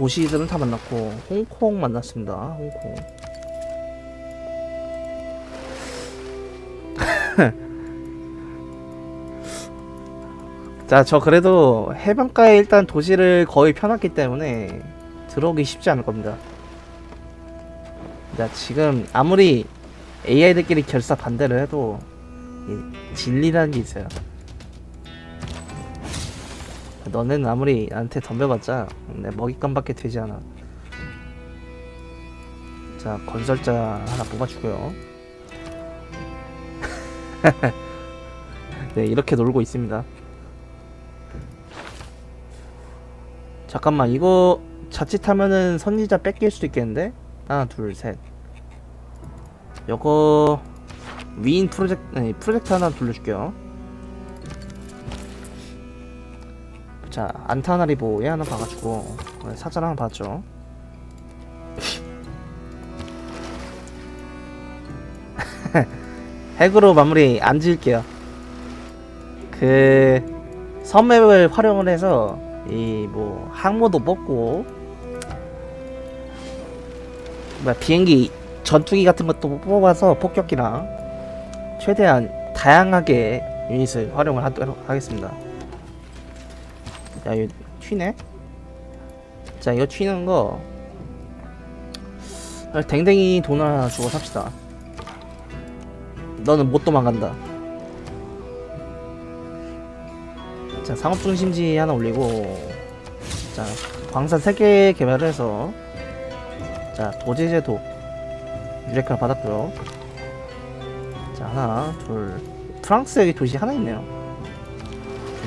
도시들은 다 만났고 홍콩 만났습니다. 홍콩. 자, 저 그래도 해변가에 일단 도시를 거의 펴놨기 때문에 들어오기 쉽지 않을 겁니다. 자, 지금 아무리 AI들끼리 결사 반대를 해도 이 진리라는 게 있어요. 너는 아무리 나한테 덤벼봤자 내 먹잇감밖에 되지 않아. 자, 건설자 하나 뽑아주고요. 네, 이렇게 놀고 있습니다. 잠깐만, 이거 자칫하면은 선지자 뺏길 수도 있겠는데? 하나, 둘, 셋. 요거 위인 프로젝트, 아니, 프로젝트 하나 돌려줄게요. 자, 안타나리보 얘 하나 봐가지고 네, 사전 하나 봤죠. 핵으로 마무리 안 지을게요. 그 선맵을 활용을 해서 이 뭐 항모도 뽑고 뭐 비행기 전투기 같은 것도 뽑아서 폭격기랑 최대한 다양하게 유닛을 활용을 하도록 하겠습니다. 야, 이거 튀네? 자, 이거 튀는 거 아, 댕댕이 돈 하나 주고 삽시다. 너는 못 도망간다. 자, 상업중심지 하나 올리고, 자, 광산 3개 개발을 해서, 자, 도제제도 유레카를 받았고요. 자, 하나, 둘. 프랑스 여기 도시 하나 있네요.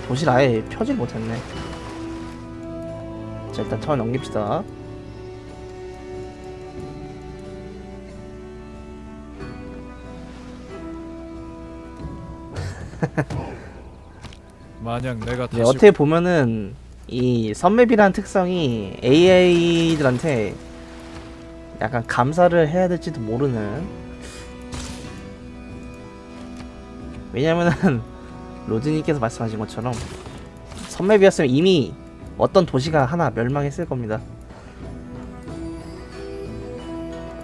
도시를 아예 펴질 못했네. 자, 일단 턴 넘깁시다. 만약 내가 네, 다시 어떻게 보면은 이 선맵이라는 특성이 AI들한테 약간 감사를 해야 될지도 모르는 왜냐면은 로즈님께서 말씀하신 것처럼 선맵이었으면 이미 어떤 도시가 하나 멸망했을 겁니다.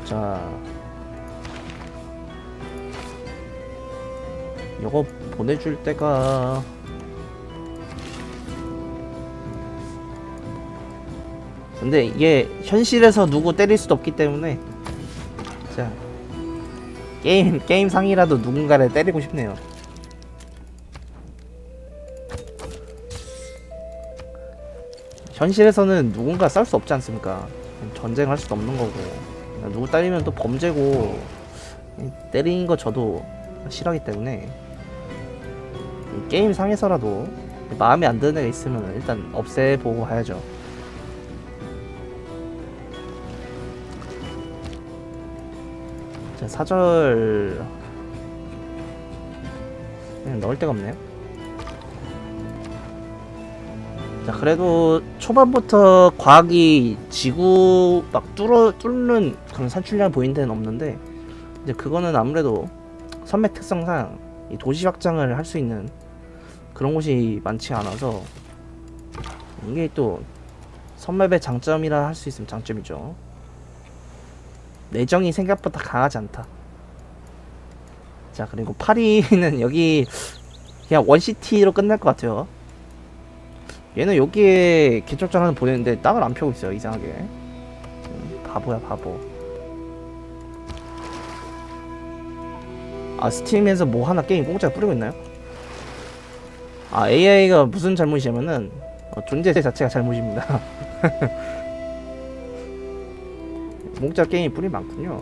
자, 요거 보내줄 때가 근데 이게 현실에서 누구 때릴 수도 없기 때문에 자 게임 게임 상이라도 누군가를 때리고 싶네요. 현실에서는 누군가 싸울 수 없지 않습니까? 전쟁할 수도 없는 거고 누구 때리면 또 범죄고 때리는 거 저도 싫어하기 때문에 이 게임 상에서라도 마음에 안 드는 애가 있으면 일단 없애보고 가야죠. 자, 사절 그냥 넣을 데가 없네요. 자, 그래도 초반부터 과학이 지구 막 뚫어 뚫는 그런 산출량 보이는 데는 없는데 이제 그거는 아무래도 선맥 특성상 이 도시 확장을 할 수 있는 그런 곳이 많지 않아서 이게 또 선맵의 장점이라 할 수 있으면 장점이죠. 내정이 생각보다 강하지 않다. 자 그리고 파리는 여기 그냥 원시티로 끝날 것 같아요. 얘는 여기에 개척장 하나 보내는데 땅을 안 펴고 있어요 이상하게. 음, 바보야 바보. 아 스팀에서 뭐 하나 게임 공짜 뿌리고 있나요? 아 AI가 무슨 잘못이냐면은 어, 존재 자체가 잘못입니다. 공짜 게임이 뿌리 많군요.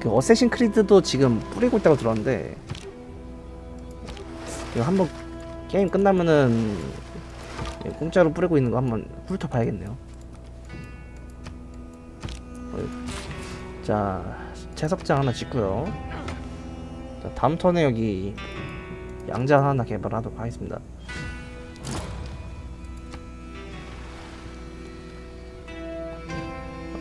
그 어쌔신 크리드도 지금 뿌리고 있다고 들었는데 이거 한번 게임 끝나면은 공짜로 뿌리고 있는 거 한번 훑어봐야겠네요. 자 채석장 하나 짓고요. 자 다음 턴에 여기 양자 하나 개발하도록 하겠습니다.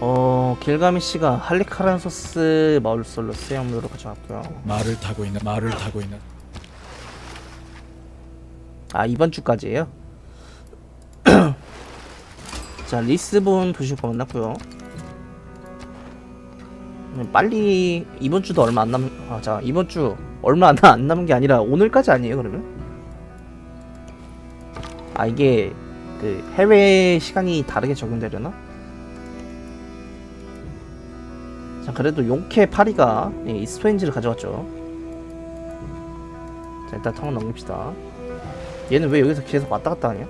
어 길가미 씨가 할리카란소스 마울솔로스 형으로 가져왔고요. 말을 타고 있는 말을 타고 있는 아 이번 주까지예요? 자 리스본 도시가 만났고요 음, 빨리 이번 주도 얼마 안 남. 아 자 이번 주 얼마 안, 안 남은 게 아니라 오늘까지 아니에요 그러면? 아 이게 그 해외 시간이 다르게 적용되려나? 자 그래도 용케 파리가 예, 이 스토인지를 가져왔죠. 자 일단 턴 넘깁시다. 얘는 왜 여기서 계속 왔다 갔다 하냐?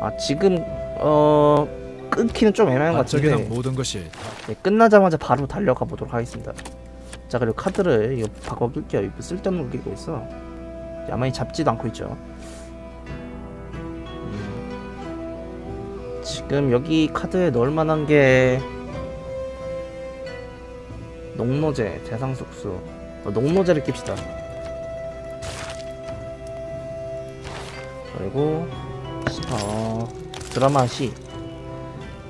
아 지금 어 끊기는 좀 애매한 것 반짝이는 같은데 모든 것이 다 네, 끝나자마자 바로 달려가 보도록 하겠습니다. 자 그리고 카드를 이거 바꿔 끌게요. 이거 쓸데없는 거 끼고 있어. 야만이 잡지도 않고 있죠. 음. 지금 여기 카드에 넣을 만한 게 농노제, 대상속수. 어, 농노제를 낍시다. 그리고 어 드라마 시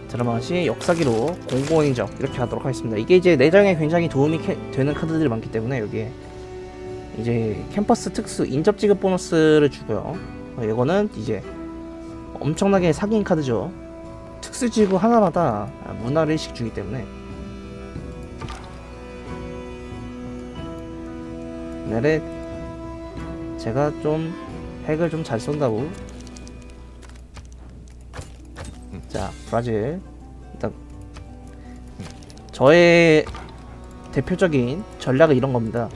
드라마 시 역사기로 공공인정 이렇게 하도록 하겠습니다. 이게 이제 내장에 굉장히 도움이 캐- 되는 카드들이 많기 때문에 여기에 이제 캠퍼스 특수 인접 지급 보너스를 주고요. 어, 이거는 이제 엄청나게 사기인 카드죠. 특수 지구 하나마다 문화를 일씩 주기 때문에 내래 제가 좀 핵을 좀 잘 쏜다고 자 브라질. 일단 저의 대표적인 전략은 이런 겁니다.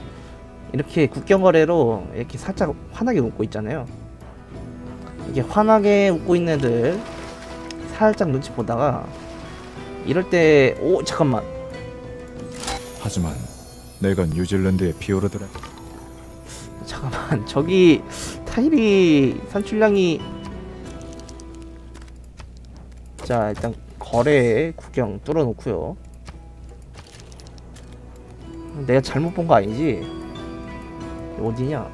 이렇게 국경 거래로 이렇게 살짝 환하게 웃고 있잖아요. 이게 환하게 웃고 있는 애들 살짝 눈치 보다가 이럴 때 오 잠깐만. 하지만 내가 뉴질랜드의 피오르드라. 잠깐만 저기 타일이 산출량이 자 일단 거래 구경 뚫어놓고요 내가 잘못 본 거 아니지 어디냐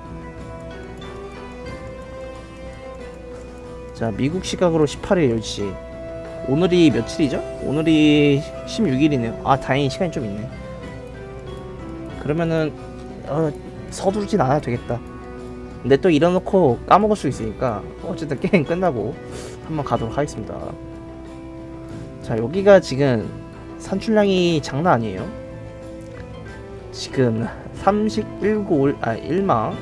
자 미국 시각으로 18일 10시 오늘이 며칠이죠? 오늘이 16일이네요 아 다행히 시간이 좀 있네 그러면은 어, 서두르진 않아도 되겠다. 근데 또 일어놓고 까먹을 수 있으니까 어쨌든 게임 끝나고 한번 가도록 하겠습니다. 자 여기가 지금 산출량이 장난 아니에요. 지금 31골 아 1마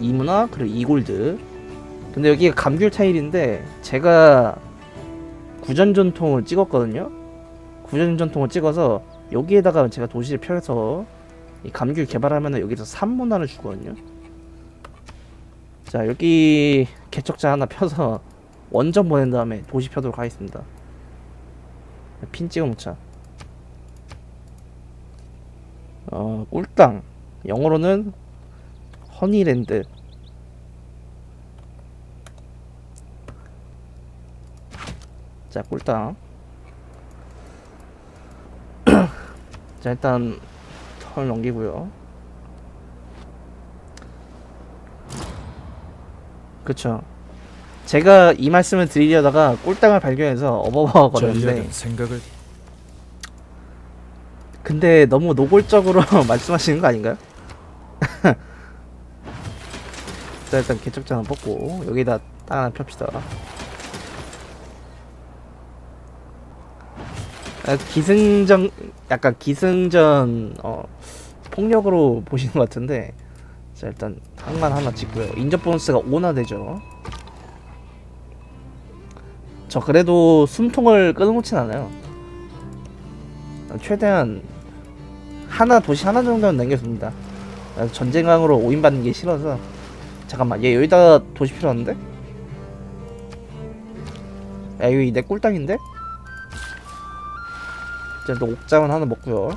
2문화 그리고 2골드 근데 여기가 감귤 타일인데 제가 구전 전통을 찍었거든요. 구전 전통을 찍어서 여기에다가 제가 도시를 펴서 이 감귤 개발하면은 여기서 3문화를 주거든요. 자 여기 개척자 하나 펴서 원전 보낸 다음에 도시 펴도록 하겠습니다. 핀 찍어 놓자. 어 꿀땅 영어로는 허니랜드. 자 꿀땅. 자 일단 턴을 넘기고요. 그쵸. 제가 이 말씀을 드리려다가 꿀땅을 발견해서 어버버 거렸는데 전략은 생각을 근데 너무 노골적으로 말씀하시는 거 아닌가요? 자 일단 개척장을 뽑고 여기다 땅 하나 펴시다. 아, 기승전 약간 기승전 어, 폭력으로 보시는 것 같은데. 자 일단 항만 하나 찍고요. 인접 보너스가 5나 되죠 저 그래도 숨통을 끊어놓진 않아요 최대한 하나 도시 하나 정도는 남겨줍니다 아, 전쟁강으로 오인받는 게 싫어서 잠깐만 얘 여기다가 도시 필요한데? 야 여기 내 꿀땅인데? 이제 또 옥장은 하나 먹고요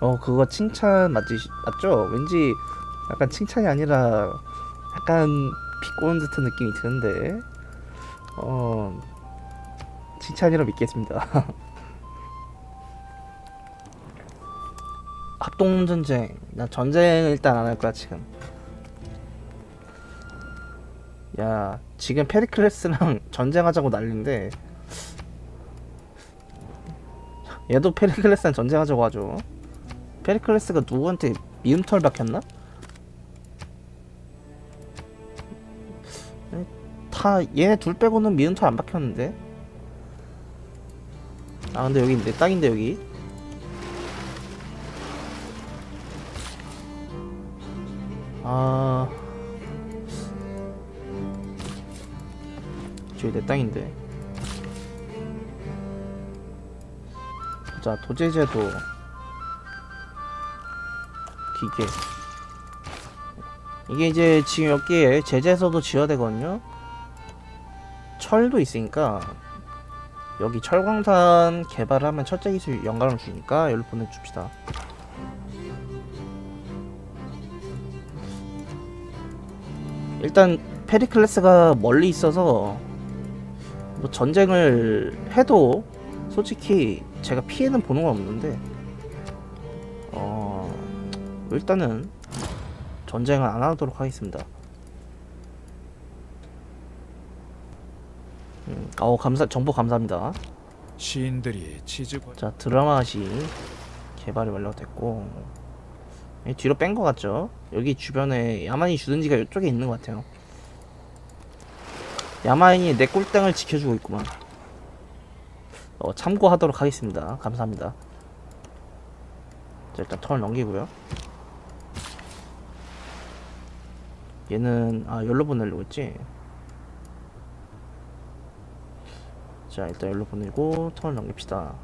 어 그거 칭찬 맞지 맞죠? 왠지 약간 칭찬이 아니라 약간 비꼬는 듯한 느낌이 드는데 어 칭찬이라 믿겠습니다. 합동전쟁. 나 전쟁 일단 안 할 거야 지금. 야 지금 페리클레스랑 전쟁하자고 난리인데. 얘도 페리클레스랑 전쟁하자고 하죠. 페리클레스가 누구한테 미움털 박혔나? 다 얘네 둘 빼고는 미운털 안 박혔는데? 아 근데 여기 내 땅인데 여기. 아. 저기 내 땅인데. 자 도제제도. 기계. 이게 이제 지금 여기에 제재서도 지어야 되거든요 철도 있으니까 여기 철광산 개발하면 철제 기술 영감을 주니까 여기로 보내줍시다 일단 페리클레스가 멀리 있어서 뭐 전쟁을 해도 솔직히 제가 피해는 보는 건 없는데 어 일단은 전쟁을 안 하도록 하겠습니다. 어 감사 정보 감사합니다. 시인들이 치즈과 자 드라마시 개발이 완료됐고 이 뒤로 뺀 것 같죠? 여기 주변에 야만이 주둔지가 이쪽에 있는 것 같아요. 야만이 내 꿀땅을 지켜주고 있구만. 어, 참고하도록 하겠습니다. 감사합니다. 자 일단 턴을 넘기고요. 얘는 아 열로 보내려고 했지. 자 일단 열로 보내고 턴을 넘깁시다.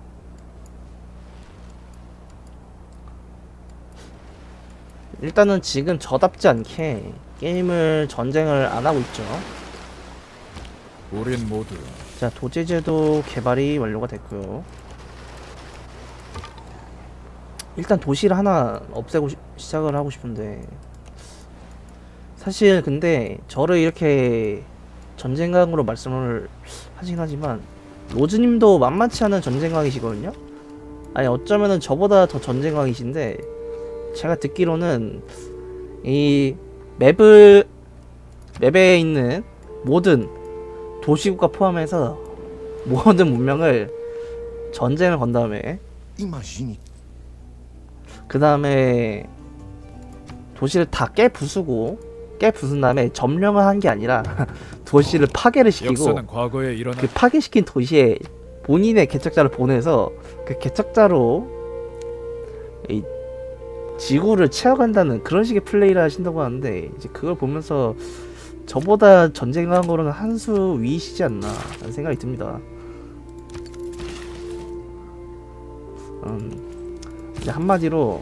일단은 지금 저답지 않게 게임을 전쟁을 안 하고 있죠. 우린 모두 자 도제제도 개발이 완료가 됐고요. 일단 도시를 하나 없애고 시, 시작을 하고 싶은데 사실 근데 저를 이렇게 전쟁강으로 말씀을 하긴 하지만 로즈님도 만만치 않은 전쟁강이시거든요. 아니 어쩌면은 저보다 더 전쟁강이신데 제가 듣기로는 이 맵을 맵에 있는 모든 도시국가 포함해서 모든 문명을 전쟁을 건 다음에 그 다음에 도시를 다 깨부수고 깨부순 다음에 점령을 한 게 아니라 도시를 파괴를 시키고 역사는 과거에 일어난 그 파괴시킨 도시에 본인의 개척자를 보내서 그 개척자로 이 지구를 채워간다는 그런 식의 플레이를 하신다고 하는데 이제 그걸 보면서 저보다 전쟁한 거로는 한 수 위이시지 않나 라는 생각이 듭니다. 음, 이제 한마디로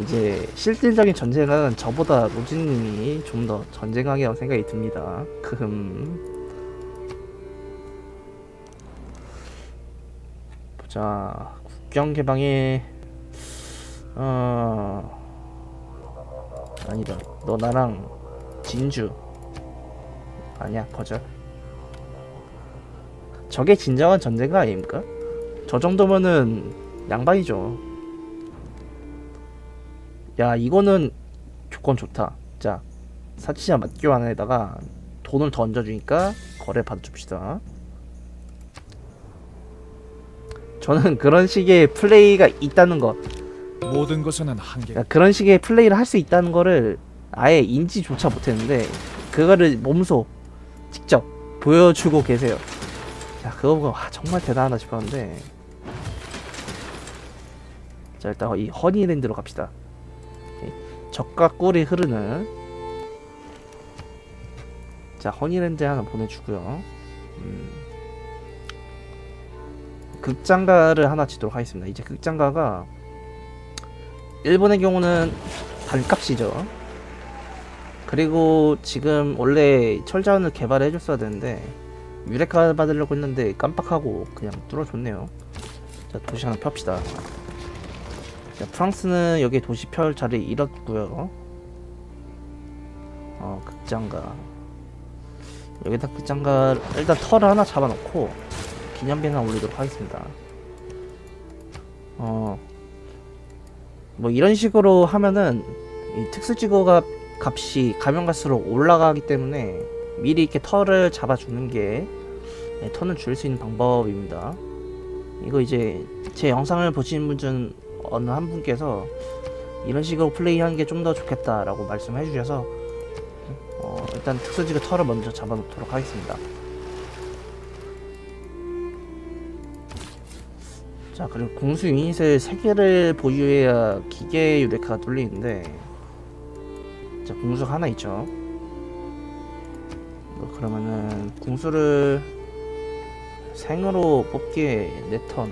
이제 실질적인 전쟁은 저보다 로진님이 좀 더 전쟁하기라고 생각이 듭니다. 크흠. 보자 국경 개방에 어 아니다 너 나랑 진주 아니야 거절 저게 진정한 전쟁가 아닙니까? 저 정도면은 양반이죠 야 이거는 조건 좋다. 자 사치자 맞교환에다가 돈을 더 얹어주니까 거래 받아줍시다. 저는 그런 식의 플레이가 있다는 거. 모든 것에는 한계 그러니까 그런 식의 플레이를 할 수 있다는 거를 아예 인지조차 못했는데 그거를 몸소 직접 보여주고 계세요. 자 그거 보고 와, 정말 대단하다 싶었는데. 자 일단 이 허니랜드로 갑시다. 적과 꿀이 흐르는 자 허니랜드 하나 보내주고요. 음. 극장가를 하나 지도록 하겠습니다. 이제 극장가가 일본의 경우는 반값이죠. 그리고 지금 원래 철자원을 개발해 줬어야 되는데 유레카 받으려고 했는데 깜빡하고 그냥 뚫어줬네요. 자 도시 하나 펴시다 자 프랑스는 여기 도시 펼 자리 잃었고요. 어 극장가 여기다 극장가 일단 털을 하나 잡아놓고 기념비 하나 올리도록 하겠습니다. 어. 뭐 이런 식으로 하면은 이 특수지구가 값이 가면 갈수록 올라가기 때문에 미리 이렇게 털을 잡아주는 게 네, 턴을 줄일 수 있는 방법입니다. 이거 이제 제 영상을 보신 분중 어느 한 분께서 이런 식으로 플레이하는 게 좀 더 좋겠다라고 말씀해 주셔서 어, 일단 특수지구 털을 먼저 잡아놓도록 하겠습니다. 자 그리고 공수 유닛을 3개를 보유해야 기계 유레카가 뚫리는데 자 공수 하나 있죠 뭐 그러면은 공수를 생으로 뽑기에 4턴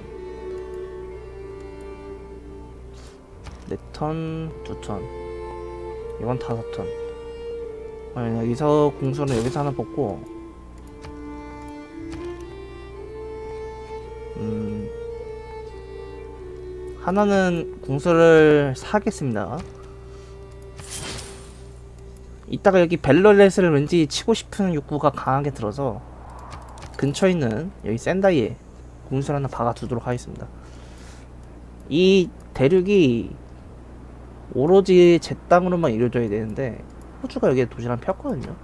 턴 2턴 이건 5턴 그러면 여기서 공수는 여기서 하나 뽑고 음 하나는 공수를 사겠습니다. 이따가 여기 벨로렛을 왠지 치고 싶은 욕구가 강하게 들어서 근처에 있는 여기 센다이에 공수를 하나 박아두도록 하겠습니다. 이 대륙이 오로지 제 땅으로만 이루어져야 되는데 호주가 여기에 도시를 폈거든요.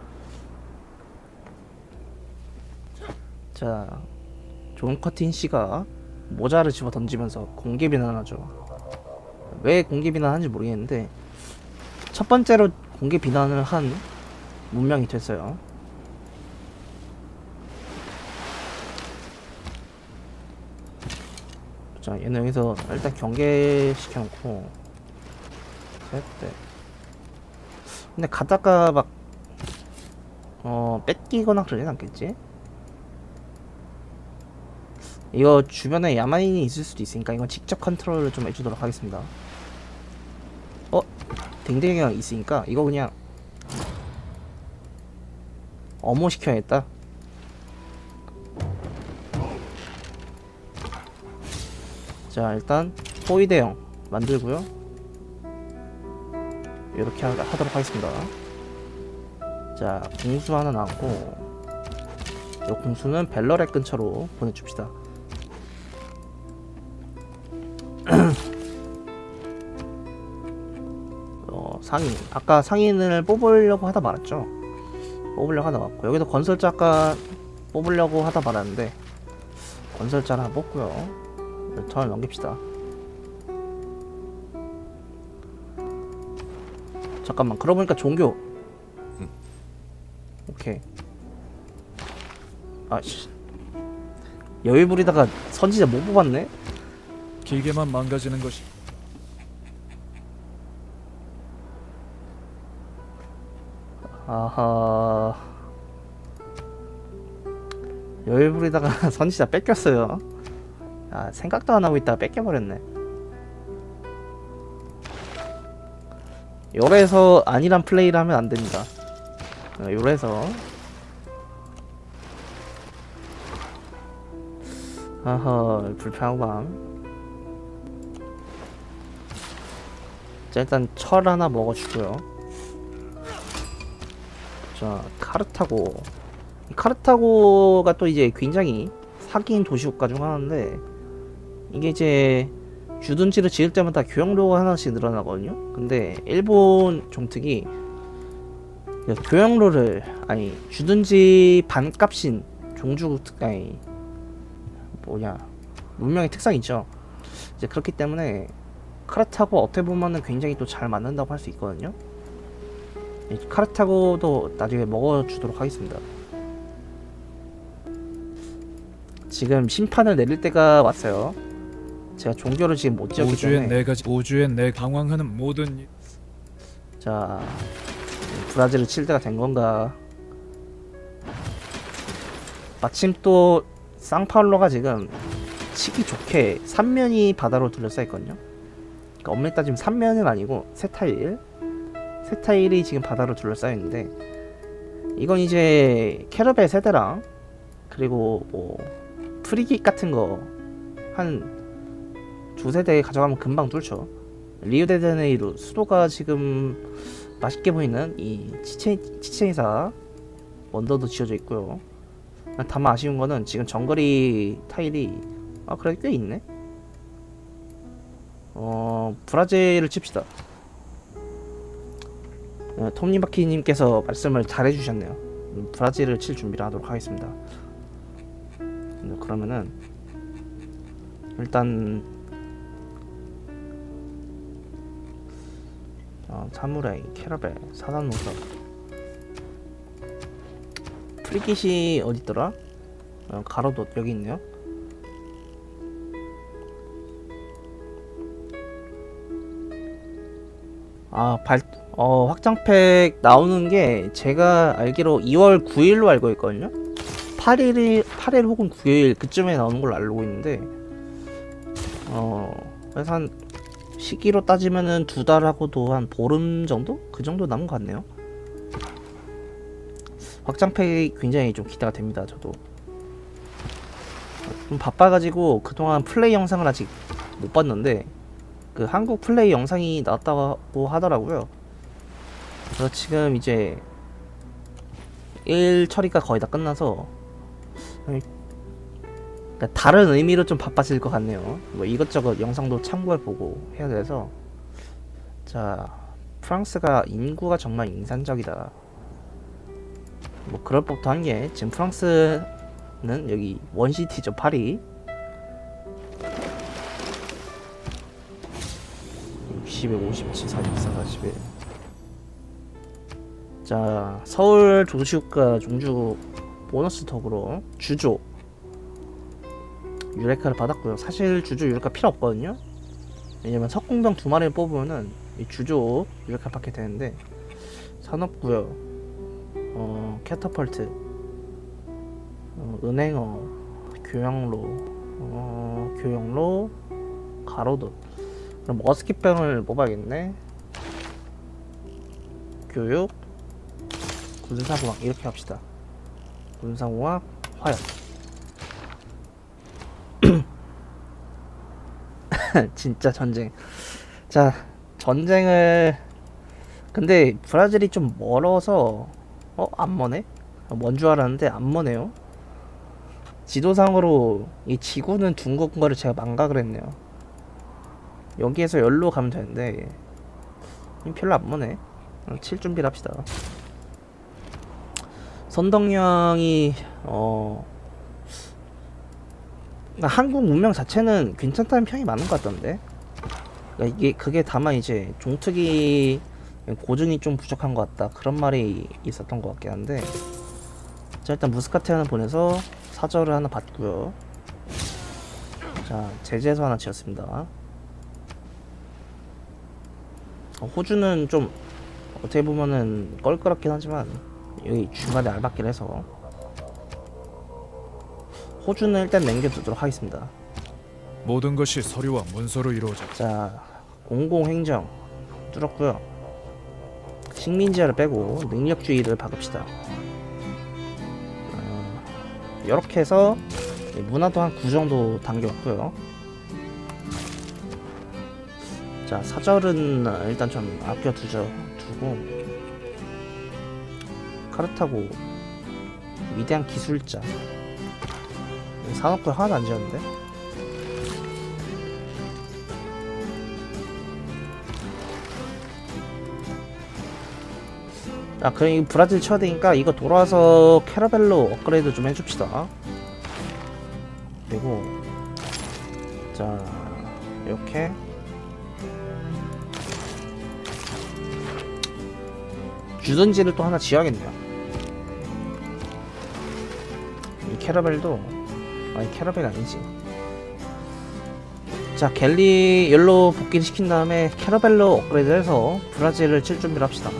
자, 존 커틴 씨가 모자를 집어 던지면서 공개 비난하죠. 왜 공개 비난하는지 모르겠는데 첫 번째로 공개 비난을 한 문명이 됐어요. 자, 얘는 여기서 일단 경계시켜놓고 셋, 넷. 근데 가다가 막 어, 뺏기거나 그러진 않겠지? 이거 주변에 야만인이 있을 수도 있으니까 이건 직접 컨트롤을 좀 해주도록 하겠습니다. 어? 댕댕이가 있으니까 이거 그냥 어모 시켜야겠다. 자 일단 호위대형 만들고요. 이렇게 하, 하도록 하겠습니다. 자 공수 하나 나왔고 이 공수는 벨러렛 근처로 보내줍시다. 어, 상인. 아까 상인을 뽑으려고 하다 말았죠. 뽑으려고 하다 말았고 여기도 건설자 아까 뽑으려고 하다 말았는데 건설자를 하나 뽑고요. 턴을 넘깁시다. 잠깐만. 그러고 보니까 종교. 오케이. 아씨. 여유 부리다가 선지자 못 뽑았네. 기계만 망가지는 것이 아하 여유 부리다가 선지자 뺏겼어요 아 생각도 안 하고 있다가 뺏겨버렸네 요래서 아니란 플레이를 하면 안 됩니다. 어, 요래서. 아하 불편하구만 자 일단 철 하나 먹어주고요. 자 카르타고. 이 카르타고가 또 이제 굉장히 사기인 도시국가 중 하나인데 이게 이제 주둔지를 지을 때마다 교역로가 하나씩 늘어나거든요 근데 일본 종특이 그 교역로를 아니 주둔지 반값인 종주 아니 뭐냐 문명의 특성이 있죠 이제 그렇기 때문에 카르타고 어떻게 보면은 굉장히 또 잘 맞는다고 할 수 있거든요 이 카르타고도 나중에 먹어주도록 하겠습니다. 지금 심판을 내릴 때가 왔어요. 제가 종교를 지금 못 지었기 우주의 때문에 네 가지 우주의 내 방황하는 모든 일. 자 브라질을 칠 때가 된 건가? 마침 또 상파울로가 지금 치기 좋게 3면이 바다로 둘러싸여 있거든요. 그러니까 엄밀히 따지면 3면은 아니고 세 타일 세 타일이 지금 바다로 둘러싸여 있는데 이건 이제 캐러벨 세대랑 그리고 뭐 프리깃 같은 거 한 두세 대 가져가면 금방 뚫죠. 리우데자네이루 수도가 지금 맛있게 보이는 이 치체 치체이사 원더도 지어져 있고요. 다만 아쉬운 거는 지금 정거리 타일이 아 그래 꽤 있네. 어 브라질을 칩시다. 어, 톱니바퀴님께서 말씀을 잘 해주셨네요. 음, 브라질을 칠 준비를 하도록 하겠습니다. 음, 그러면은 일단 어, 사무라이, 캐러벨, 사단 노석 프리킷이 어디 있더라? 어, 가로도 여기 있네요. 아, 발, 어, 확장팩 나오는 게 제가 알기로 2월 9일로 알고 있거든요. 8일이, 8일 혹은 9일 그쯤에 나오는 걸로 알고 있는데, 어, 그래서 한 시기로 따지면은 두 달하고도 한 보름 정도? 그 정도 남은 것 같네요. 확장팩이 굉장히 좀 기대가 됩니다, 저도. 좀 바빠가지고 그동안 플레이 영상을 아직 못 봤는데, 그 한국 플레이 영상이 나왔다고 하더라고요. 그래서 지금 이제 일 처리가 거의 다 끝나서 그러니까 다른 의미로 좀 바빠질 것 같네요. 뭐 이것저것 영상도 참고해 보고 해야 돼서 자 프랑스가 인구가 정말 인산적이다. 뭐 그럴 법도 한 게 지금 프랑스는 여기 원시티죠 파리 60에 57, 44, 41. 자, 서울 도시국가 종주 보너스 덕으로 주조 유레카를 받았고요. 사실 주조 유레카 필요 없거든요. 왜냐면 석궁병 두 마리를 뽑으면은 이 주조 유레카 받게 되는데 산업구역, 어, 캐터펄트, 어, 은행어, 교양로, 어, 교양로, 가로도. 그럼 머스킷병을 뽑아야겠네. 교육, 군사공학 이렇게 합시다. 군사공학, 화약. 진짜 전쟁. 자, 전쟁을 근데 브라질이 좀 멀어서 어, 안 머네? 먼 줄 알았는데 안 머네요. 지도상으로 이 지구는 둥근 거를 제가 망각을 했네요. 여기에서 열로 가면 되는데 이 별로 안 머네. 어, 칠 준비를 합시다. 선덕령이 어 그러니까 한국 문명 자체는 괜찮다는 평이 많은 것 같던데. 그러니까 이게 그게 다만 이제 종특이 고증이 좀 부족한 것 같다 그런 말이 있었던 것 같긴 한데. 자 일단 무스카테 하나 보내서 사절을 하나 받고요. 자 제재소 하나 지었습니다. 어, 호주는 좀 어떻게 보면은 껄끄럽긴 하지만 여기 중간에 알박기를 해서 호주는 일단 남겨두도록 하겠습니다. 모든 것이 서류와 문서로 이루어져. 자 공공행정 뚫었고요. 식민지화를 빼고 능력주의를 박읍시다. 어, 이렇게 해서 문화도 한 9 정도 당겨왔고요. 자 사절은 일단 좀 아껴두죠. 두고 카르타고 위대한 기술자 산업구 하나도 안 지었는데? 아 그럼 이 브라질 쳐야 되니까 이거 돌아와서 캐러벨로 업그레이드 좀 해줍시다. 그리고 자 이렇게. 주전지를 또 하나 지어야겠네요. 이 캐러벨도 아니 캐러벨 아니지. 자 갤리 열로 복귀를 시킨 다음에 캐러벨로 업그레이드 해서 브라질을 칠 준비를 합시다.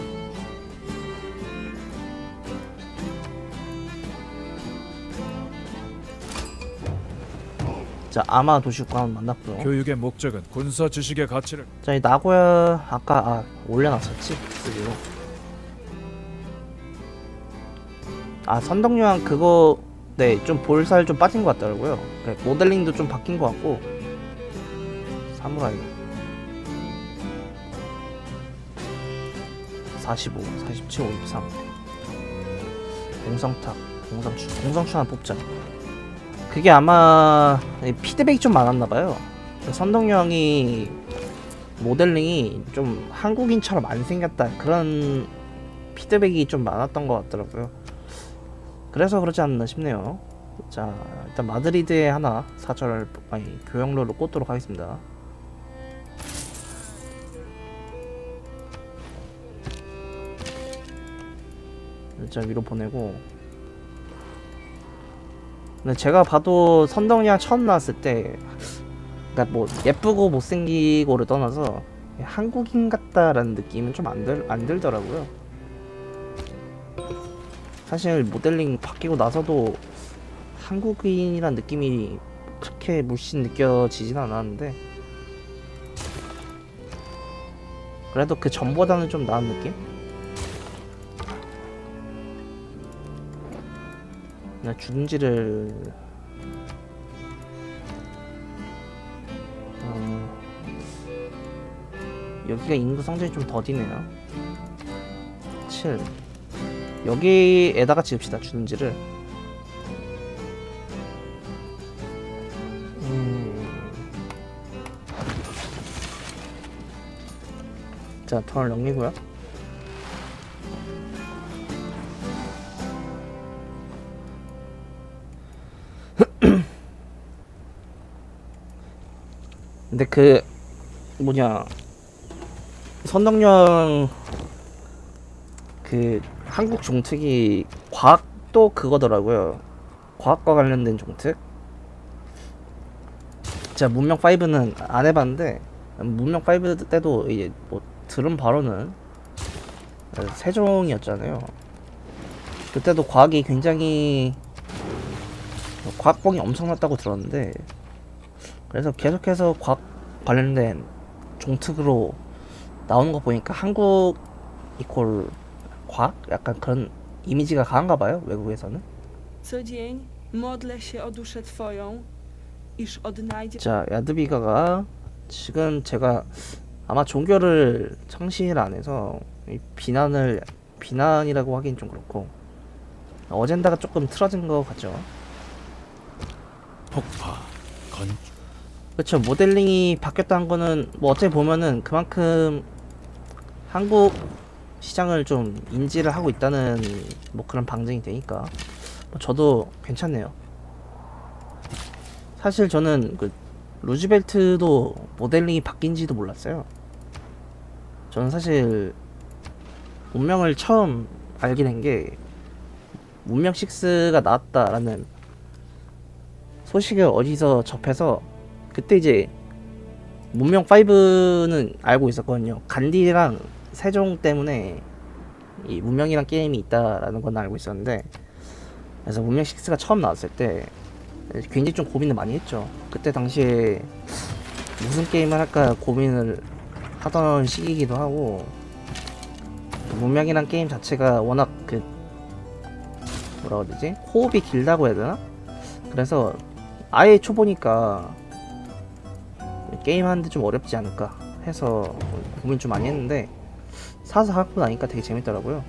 자 아마 도시국가는 만났고요. 교육의 목적은 군사 지식의 가치를 자, 이 나고야 아까 아, 올려놨었지. 그리고. 아 선덕요한 그거 네 좀 볼살 좀 빠진 것 같더라고요. 그러니까 모델링도 좀 바뀐 것 같고 사무라이 45, 47, 53 공성탑, 공성추, 공성추 하나 뽑자. 그게 아마 피드백이 좀 많았나 봐요. 선덕요한이 모델링이 좀 한국인처럼 안 생겼다 그런 피드백이 좀 많았던 것 같더라고요. 그래서 그러지 않나 싶네요. 자 일단 마드리드에 하나 사절 아니 교역로로 꽂도록 하겠습니다. 일단 위로 보내고 근데 제가 봐도 선덕량 처음 나왔을 때 그러니까 뭐 예쁘고 못생기고를 떠나서 한국인 같다라는 느낌은 좀 안 들, 안 들더라고요. 사실 모델링 바뀌고 나서도 한국인이란 느낌이 그렇게 물씬 느껴지진 않았는데 그래도 그 전보다는 좀 나은 느낌? 그냥 주둥지를 어, 여기가 인구 성적이 좀 더디네요 7 여기에다가 지읍시다 주둥지를 음. 자 턴을 넘기고요 근데 그 뭐냐 선덕령 그 한국 종특이 과학도 그거더라고요. 과학과 관련된 종특. 제가 문명 5는 안 해봤는데 문명 5 때도 이제 뭐 들은 바로는 세종이었잖아요. 그때도 과학이 굉장히 과학봉이 엄청났다고 들었는데 그래서 계속해서 과학 관련된 종특으로 나오는 거 보니까 한국 이퀄 과학? 약간 그런 이미지가 강한가 봐요 외국에서는 Co dzień modlę się o duszę Twoją, iż odnajdzie 자 야드비가가 지금 제가 아마 종교를 창시를 안 해서 이 비난을 비난이라고 하긴 좀 그렇고 어젠다가 조금 틀어진 것 같죠 폭파, 건 그렇죠 모델링이 바뀌었다는 거는 뭐 어떻게 보면은 그만큼 한국 시장을 좀 인지를 하고 있다는 뭐 그런 방증이 되니까 뭐 저도 괜찮네요. 사실 저는 그 루즈벨트도 모델링이 바뀐지도 몰랐어요. 저는 사실 문명을 처음 알게 된게 문명 6가 나왔다라는 소식을 어디서 접해서 그때 이제 문명 5는 알고 있었거든요. 간디랑 세종 때문에 이 문명이란 게임이 있다라는 건 알고 있었는데 그래서 문명 6가 처음 나왔을 때 굉장히 좀 고민을 많이 했죠. 그때 당시에 무슨 게임을 할까 고민을 하던 시기이기도 하고 문명이란 게임 자체가 워낙 그 뭐라 그러지 호흡이 길다고 해야 되나? 그래서 아예 초보니까 게임 하는데 좀 어렵지 않을까 해서 고민 좀 많이 했는데 사서 하고 나니까 되게 재밌더라고요.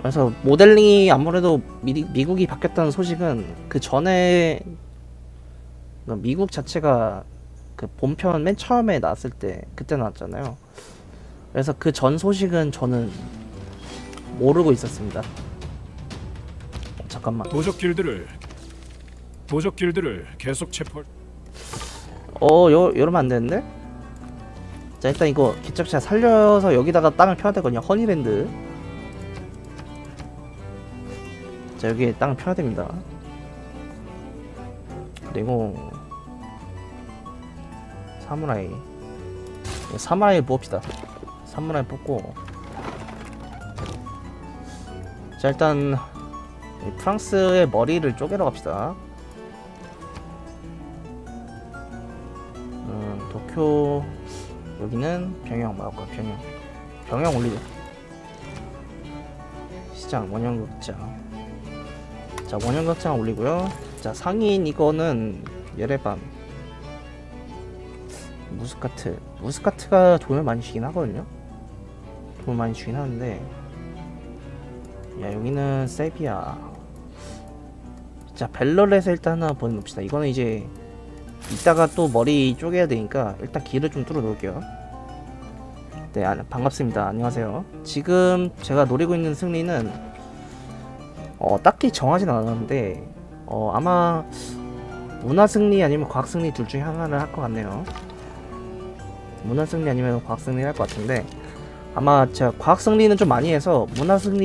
그래서 모델링이 아무래도 미, 미국이 바뀌었다는 소식은 그 전에 그 미국 자체가 그 본편 맨 처음에 나왔을 때 그때 나왔잖아요. 그래서 그 전 소식은 저는 모르고 있었습니다. 어, 잠깐만. 도적 길들을 도적 길들을 계속 체포. 어, 요, 이러면 안 되는데? 자, 일단 이거 기적차 살려서 여기다가 땅을 펴야 되거든요. 허니랜드. 자, 여기에 땅을 펴야 됩니다. 그리고 사무라이. 예, 사무라이 뽑읍시다. 사무라이 뽑고. 자, 일단 이 프랑스의 머리를 쪼개러 갑시다. 음, 도쿄 여기는 병영 막을까 병영. 병영 올리자. 시장 원형극장. 자 원형극장 올리고요. 자 상인 이거는 예레밤. 무스카트. 무스카트가 돈을 많이 주긴 하거든요. 돈을 많이 주긴 하는데. 야 여기는 세비야. 자 벨러렛에 일단 하나 보내놓읍시다. 이거는 이제 이따가 또 머리 쪼개야 되니까 일단 길을 좀 뚫어 놓을게요. 네, 아, 반갑습니다. 안녕하세요. 지금 제가 노리고 있는 승리는 어, 딱히 정하진 않았는데 어, 아마 문화 승리 아니면 과학 승리 둘 중에 하나를 할 것 같네요. 문화 승리 아니면 과학 승리 할것 같은데 아마 제가 과학 승리는 좀 많이 해서 문화 승리